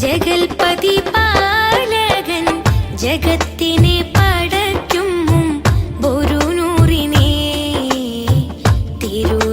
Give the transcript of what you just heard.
ജഗൽപതി പാലകൻ ജഗത്തിനെ പടയ്ക്കും ഒരു നൂറിനെ തിരുനൂറിനെ